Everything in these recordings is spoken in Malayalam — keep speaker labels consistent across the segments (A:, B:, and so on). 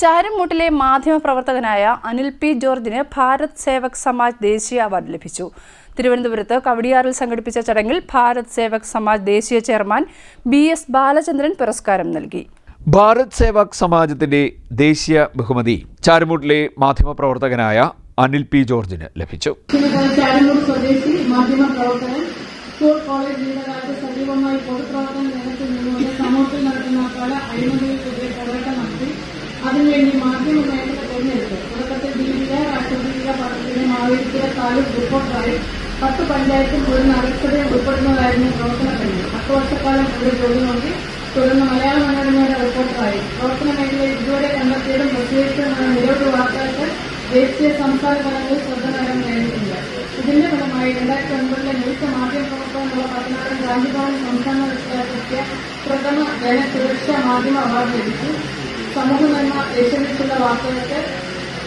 A: ചാരംമൂട്ടിലെ മാധ്യമപ്രവർത്തകനായ അനിൽ പി ജോർജിന് ഭാരത് സേവക് സമാജ് ദേശീയ അവാർഡ് ലഭിച്ചു. തിരുവനന്തപുരത്ത് കവടിയാറിൽ സംഘടിപ്പിച്ച ചടങ്ങിൽ ഭാരത് സേവക് സമാജ് ദേശീയ ചെയർമാൻ ബി എസ് ബാലചന്ദ്രൻ പുരസ്കാരം നൽകി.
B: ഭാരത് സേവക് സമാജത്തിന്റെ ദേശീയ ബഹുമതി ചാരമൂട്ടിലെ മാധ്യമപ്രവർത്തകനായ അനിൽ പി ജോർജിന് ലഭിച്ചു.
C: സ്വദേശി മാധ്യമ പ്രവർത്തകൻ സ്കൂൾ കോളേജ് ജീവിതകാലത്ത് സജീവമായി പൊതുപ്രവർത്തന അതിനുവേണ്ടി മാധ്യമ മേഖല തിരഞ്ഞെടുത്തു. തുടക്കത്തിൽ ദീപിക രാഷ്ട്രദീപിക പദ്ധതിയുടെ മാവേലിക്കര താലൂക്ക് റിപ്പോർട്ടറായി പത്ത് പഞ്ചായത്തും ഒരു നഗരസഭയും ഉൾപ്പെടുന്നതായിരുന്നു പ്രവർത്തന കഴിഞ്ഞു പത്ത് വർഷക്കാലം ഇവിടെ ജോലി നോക്കി തുടർന്ന് മലയാള മനോരമയുടെ റിപ്പോർട്ടറായി പ്രവർത്തന മേഖലയിൽ ഇതുവരെ കണ്ടെത്തിയതും പ്രസിദ്ധീകരിച്ചതുമായ നിരവധി വാർത്തകൾക്ക് ദേശീയ സംസ്ഥാന തലങ്ങളിൽ ശ്രദ്ധ നേടാൻ ഇതിന്റെ ഫലമായി രണ്ടായിരത്തി ഒൻപതിലെ മികച്ച മാധ്യമ പ്രവർത്തനമുള്ള പതിനാറ് ഗാന്ധിഭവൻ സംസ്ഥാന പ്രഥമ ജനസുരക്ഷാ മാധ്യമ അവാർഡ് ലഭിച്ചു. സമൂഹ നന്മ ലക്ഷ്യമിട്ടുള്ള വാർത്തകൾക്ക്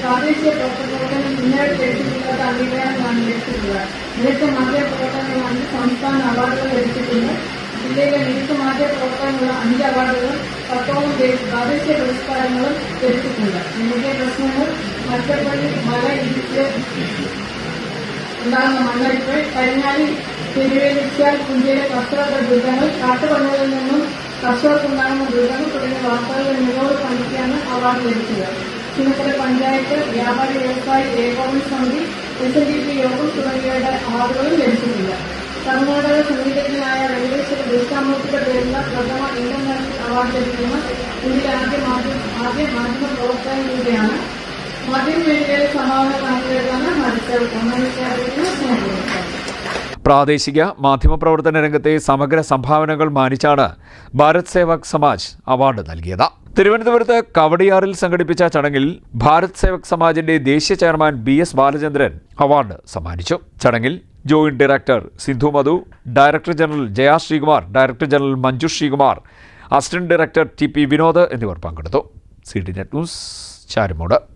C: പ്രാദേശിക പ്രവർത്തനത്തിന് ഇന്നലെ ലഭിച്ചിട്ടില്ലാത്ത അംഗീകാരമാണ് ലഭിച്ചിട്ടുള്ളത് മികച്ച മാധ്യമ പ്രവർത്തനങ്ങൾ അഞ്ച് സംസ്ഥാന അവാർഡുകൾ ലഭിച്ചിട്ടുണ്ട് ജില്ലയിലെ മികച്ച മാധ്യമ പ്രവർത്തനമുള്ള അഞ്ച് അവാർഡുകളും പത്തോളം ദേശ- പ്രാദേശിക പുരസ്കാരങ്ങളും ലഭിച്ചിട്ടുണ്ട് ഇന്ത്യയിലെ പ്രശ്നങ്ങൾ മറ്റപ്പള്ളി മല ഇടിച്ച് ഉണ്ടാകുന്ന മണ്ണരിപ്പ് കരിങ്ങാലി തിരുവേലിച്ചാൽ കുഞ്ചിയിലെ കർഷകരുടെ ദുരിതങ്ങൾ കാട്ടുപണികളിൽ നിന്നും കർഷകർക്കുണ്ടാകുന്ന ദുരിതങ്ങൾ തുടങ്ങിയ വാർത്തകൾ മികവ് പങ്കിക്കാണ് അവാർഡ് ലഭിച്ചത്. ചുമത്തല പഞ്ചായത്ത് വ്യാപാരി വ്യവസായി ഏകോപന സമിതി എസ് എൻ ഡി പി യോഗം തുടങ്ങിയവയുടെ അവാർഡുകളും ലഭിച്ചിട്ടുണ്ട്. കർണാടക സംഗീതജ്ഞനായ വെങ്കടേശ്വര ദൃഷ്ടാമൂർത്തിയുടെ പേരുള്ള പ്രഥമ ഇന്റർനാഷണൽ അവാർഡ് ലഭിക്കുന്ന ഇന്ത്യയിലെ ആദ്യ മാധ്യമ ആദ്യ മാധ്യമ പ്രവർത്തകൻ കൂടിയാണ് മാധ്യമ മേഖലയിലെ സംഭാവന കാണിക്കുന്നതാണ് മത്സരം. ഒന്നാം സ്നേഹിക്കുന്നത്
B: പ്രാദേശിക മാധ്യമപ്രവർത്തന രംഗത്തെ സമഗ്ര സംഭാവനകൾ മാനിച്ചാണ് ഭാരത് സേവക് സമാജ് അവാർഡ് നൽകിയത്. തിരുവനന്തപുരത്ത് കവടിയാറിൽ സംഘടിപ്പിച്ച ചടങ്ങിൽ ഭാരത് സേവക് സമാജിന്റെ ദേശീയ chairman B S Balachandran award സമ്മാനിച്ചു. ചടങ്ങിൽ joint director Sindhu Madhu director general Jaya Sreekumar director general Manju Sreekumar assistant director T P Vinod എന്നിവർ പങ്കെടുത്തു. C D net news Charumoodu.